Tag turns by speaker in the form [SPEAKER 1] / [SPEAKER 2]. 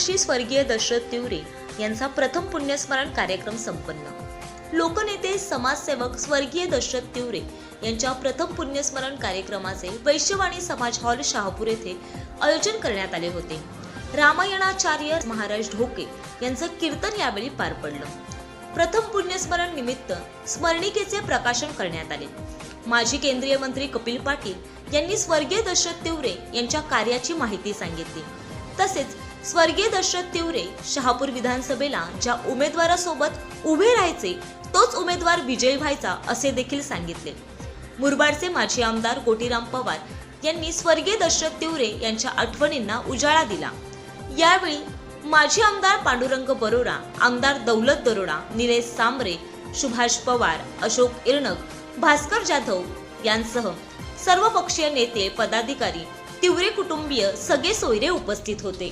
[SPEAKER 1] वर्षी स्वर्गीय दशरथ तिवरे यांचा प्रथम पुण्यस्मरण कार्यक्रम संपन्न. लोकनेते समाजसेवक स्वर्गीय दशरथ तिवरे यांच्या प्रथम पुण्यस्मरण कार्यक्रमाचे वैश्यवाणी समाज हॉल शहापूर येथे आयोजन करण्यात आले होते. रामायणाचार्य महाराज ढोके यांचं कीर्तन यावेळी पार पडलं. प्रथम पुण्यस्मरण निमित्त स्मरणिकेचे प्रकाशन करण्यात आले. माजी केंद्रीय मंत्री कपिल पाटील यांनी स्वर्गीय दशरथ तिवरे यांच्या कार्याची माहिती सांगितली. तसेच स्वर्गीय दशरथ तिवरे शहापूर विधानसभेला ज्या उमेदवारासोबत उभे राहायचे तोच उमेदवार विजयी व्हायचा असे देखील सांगितले. मुरबाडचे माजी आमदार गोटीराम पवार यांनी स्वर्गीय दशरथ तिवरे यांच्या आठवणींना उजाळा दिला. यावेळी माजी आमदार पांडुरंग बरोरा आमदार दौलत दरोडा निलेश सांबरे सुभाष पवार अशोक इर्णक भास्कर जाधव यांसह सर्व पक्षीय नेते पदाधिकारी तिवरे कुटुंबीय सगळे सोयरे उपस्थित होते.